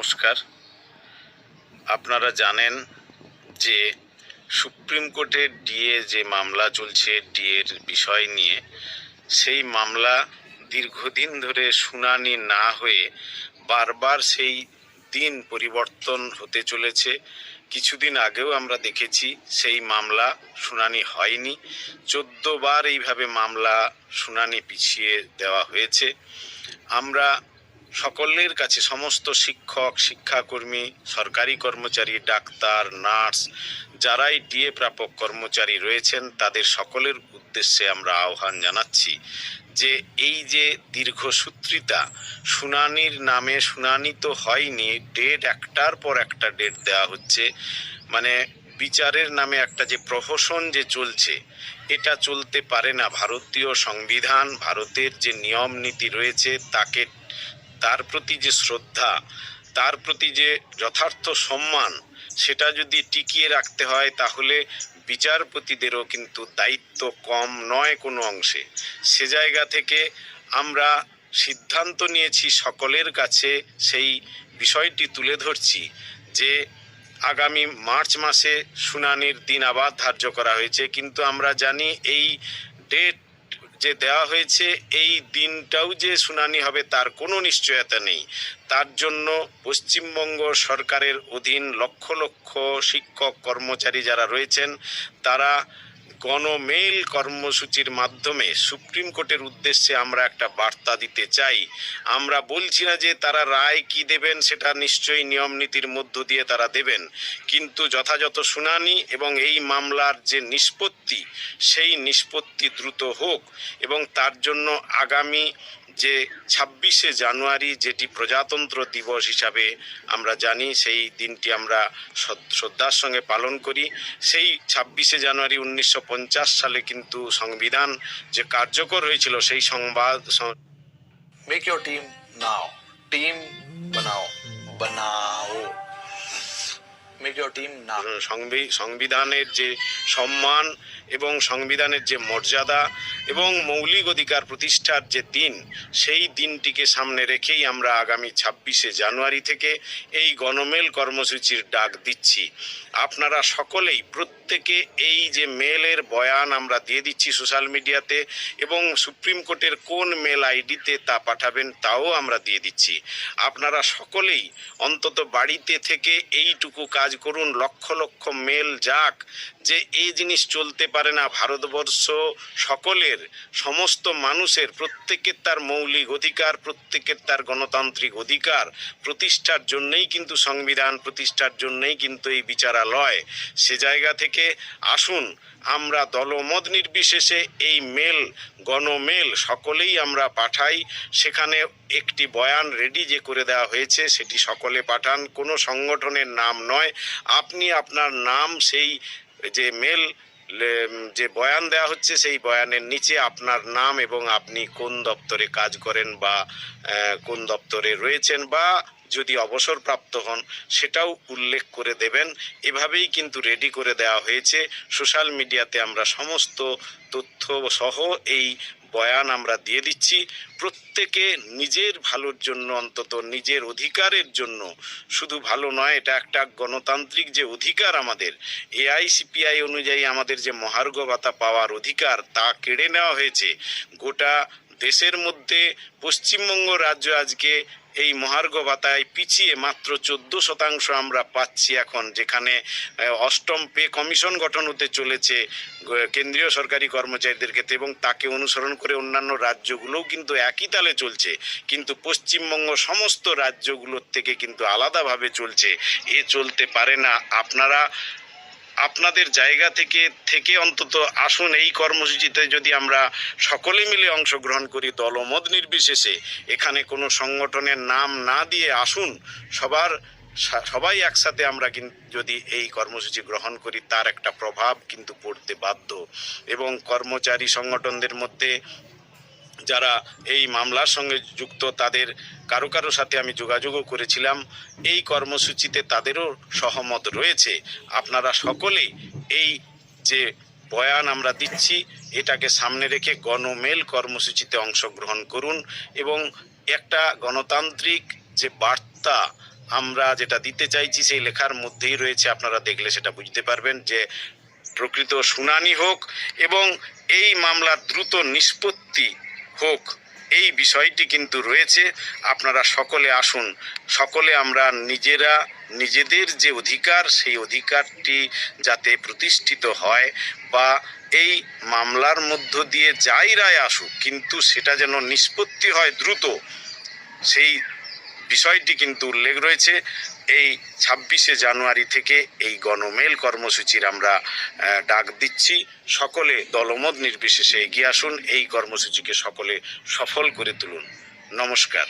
নমস্কার। আপনারা জানেন যে সুপ্রিম কোর্টের ডিএ যে মামলা চলছে, ডিএর বিষয় নিয়ে, সেই মামলা দীর্ঘদিন ধরে শুনানি না হয়ে বারবার সেই দিন পরিবর্তন হতে চলেছে। কিছুদিন আগেও আমরা দেখেছি সেই মামলা শুনানি হয়নি। চোদ্দ বার এইভাবে মামলা শুনানি পিছিয়ে দেওয়া হয়েছে। আমরা সকলের কাছে সমস্ত শিক্ষক, শিক্ষাকর্মী, সরকারি কর্মচারী, ডাক্তার, নার্স, যারাই ডিএ প্রাপক কর্মচারী রয়েছেন, তাদের সকলের উদ্দেশ্যে আমরা আহ্বান জানাচ্ছি যে এই যে দীর্ঘসূত্রিতা, শুনানির নামে শুনানি তো হয়নি, ডেট একটার পর একটা ডেট দেওয়া হচ্ছে মানে বিচারের নামে একটা যে প্রহসন যে চলছে, এটা চলতে পারে না। ভারতীয় সংবিধান, ভারতের যে নিয়ম নীতি রয়েছে, তাকে তার প্রতি যে শ্রদ্ধা, তার প্রতি যে যথার্থ সম্মান, সেটা যদি টিকিয়ে রাখতে হয়, তাহলে বিচারপতিদেরও কিন্তু দায়িত্ব কম নয় কোনো অংশে। সে জায়গা থেকে আমরা সিদ্ধান্ত নিয়েছি সকলের কাছে সেই বিষয়টি তুলে ধরছি যে আগামী মার্চ মাসে শুনানির দিন আবার ধার্য করা হয়েছে। কিন্তু আমরা জানি এই ডেট যে দেওয়া হয়েছে, এই দিনটাও যে শুনানি হবে তার কোনো নিশ্চয়তা নেই। তার জন্য পশ্চিমবঙ্গ সরকারের অধীন লক্ষ লক্ষ শিক্ষক কর্মচারী যারা রয়েছেন, তারা গণমেল কর্মসূচির মাধ্যমে সুপ্রিম কোর্টের উদ্দেশ্যে আমরা একটা বার্তা দিতে চাই। আমরা বলছি না যে তারা রায় কি দেবেন, সেটা নিশ্চয়ই নিয়ম নীতির মধ্য দিয়ে তারা দেবেন। কিন্তু যথাযথ শুনানি এবং এই মামলার যে নিষ্পত্তি, সেই নিষ্পত্তি দ্রুত হোক এবং তার জন্য আগামী যে ছাব্বিশে জানুয়ারি যেটি প্রজাতন্ত্র দিবস হিসাবে আমরা জানি, সেই দিনটি আমরা শ্রদ্ধার সঙ্গে পালন করি। সেই ছাব্বিশে জানুয়ারি উনিশশো পঞ্চাশ সালে কিন্তু সংবিধান যে কার্যকর হয়েছিল, সেই সংবাদ make your team now team বানাও। বানাও। সংবিধানের যে সম্মান এবং সংবিধানের যে মর্যাদা এবং মৌলিক অধিকার প্রতিষ্ঠার যে দিন, সেই দিনটিকে সামনে রেখেই আমরা আগামী ছাব্বিশে জানুয়ারি থেকে এই গণমেল কর্মসূচির ডাক দিচ্ছি। আপনারা সকলেই প্রত্যেকে এই যে মেলের বয়ান আমরা দিয়ে দিচ্ছি সোশ্যাল মিডিয়াতে এবং সুপ্রিম কোর্টের কোন মেল আইডিতে তা পাঠাবেন তাও আমরা দিয়ে দিচ্ছি। আপনারা সকলেই অন্তত বাড়িতে থেকে এইটুকু কাজ করুন, লক্ষ লক্ষ মেল যাক, যে এই জিনিস চলতে পারে না ভারতবর্ষ সকলের, সমস্ত মানুষের, প্রত্যেকের তার মৌলিক অধিকার, প্রত্যেকের তার গণতান্ত্রিক অধিকার, প্রতিষ্ঠার জন্যই কিন্তু সংবিধান, প্রতিষ্ঠার জন্যই কিন্তু এই বিচারালয়। সে জায়গা থেকে আসুন, আমরা দলমত নির্বিশেষে এই মেল গণমেল সকলেই আমরা পাঠাই, সেখানে একটি বয়ান রেডি যে করে দেওয়া হয়েছে, সেটি সকলে পাঠান। কোনো সংগঠনের নাম নয়। আপনি আপনার নাম সেই যে মেল যে বয়ান দেওয়া হচ্ছে, সেই বয়ানের নিচে আপনার নাম এবং আপনি কোন দপ্তরে কাজ করেন বা কোন দপ্তরে রয়েছেন বা যদি অবসরপ্রাপ্ত হন, সেটাও উল্লেখ করে দেবেন। এভাবেই কিন্তু রেডি করে দেওয়া হয়েছে। সোশ্যাল মিডিয়াতে আমরা সমস্ত তথ্য সহ এই বয়ান আমরা দিয়ে দিচ্ছি। প্রত্যেকে নিজের ভালোর জন্য, অন্তত নিজের অধিকারের জন্য, শুধু ভালো নয়, এটা একটা গণতান্ত্রিক যে অধিকার আমাদের এআইসিপিআই অনুযায়ী আমাদের যে মহার্ঘ ভাতা পাওয়ার অধিকার, তা কেড়ে নেওয়া হয়েছে। গোটা দেশের মধ্যে পশ্চিমবঙ্গ রাজ্য আজকে এই মহার্ঘ ভাতায় পিছিয়ে মাত্র চোদ্দ শতাংশ আমরা পাচ্ছি এখন, যেখানে অষ্টম পে কমিশন গঠন হতে চলেছে কেন্দ্রীয় সরকারি কর্মচারীদের ক্ষেত্রে এবং তাকে অনুসরণ করে অন্যান্য রাজ্যগুলোও কিন্তু একই তালে চলছে, কিন্তু পশ্চিমবঙ্গ সমস্ত রাজ্যগুলোর থেকে কিন্তু আলাদাভাবে চলছে, এ চলতে পারে না। আপনারা আপনাদের জায়গা থেকে থেকে অন্তত আসুন এই কর্মসূচিতে যদি আমরা সকলে মিলে অংশগ্রহণ করি, দলমত নির্বিশেষে এখানে কোনো সংগঠনের নাম না দিয়ে আসুন, সবার সবাই একসাথে আমরা কিন্তু যদি এই কর্মসূচি গ্রহণ করি, তার একটা প্রভাব কিন্তু পড়তে বাধ্য। এবং কর্মচারী সংগঠনদের মধ্যে যারা এই মামলার সঙ্গে যুক্ত, তাদের কারও কারও সাথে আমি যোগাযোগও করেছিলাম। এই কর্মসূচিতে তাদেরও সহমত রয়েছে। আপনারা সকলেই এই যে বয়ান আমরা দিচ্ছি, এটাকে সামনে রেখে গণমেল কর্মসূচিতে অংশগ্রহণ করুন এবং একটা গণতান্ত্রিক যে বার্তা আমরা যেটা দিতে চাইছি, সেই লেখার মধ্যেই রয়েছে। আপনারা দেখলে সেটা বুঝতে পারবেন যে প্রকৃত শুনানি হোক এবং এই মামলার দ্রুত নিষ্পত্তি হোক, এই বিষয়টি কিন্তু রয়েছে। আপনারা সকলে আসুন, সকলে আমরা নিজেরা, নিজেদের যে অধিকার, সেই অধিকারটি যাতে প্রতিষ্ঠিত হয় বা এই মামলার মধ্য দিয়ে যাই রায় আসুক, কিন্তু সেটা যেন নিষ্পত্তি হয় দ্রুত, সেই বিষয়টি কিন্তু উল্লেখ রয়েছে। এই ছাব্বিশে জানুয়ারি থেকে এই গণমেল কর্মসূচির আমরা ডাক দিচ্ছি। সকলে দলমত নির্বিশেষে এগিয়ে আসুন। এই কর্মসূচিকে সকলে সফল করে তুলুন। নমস্কার।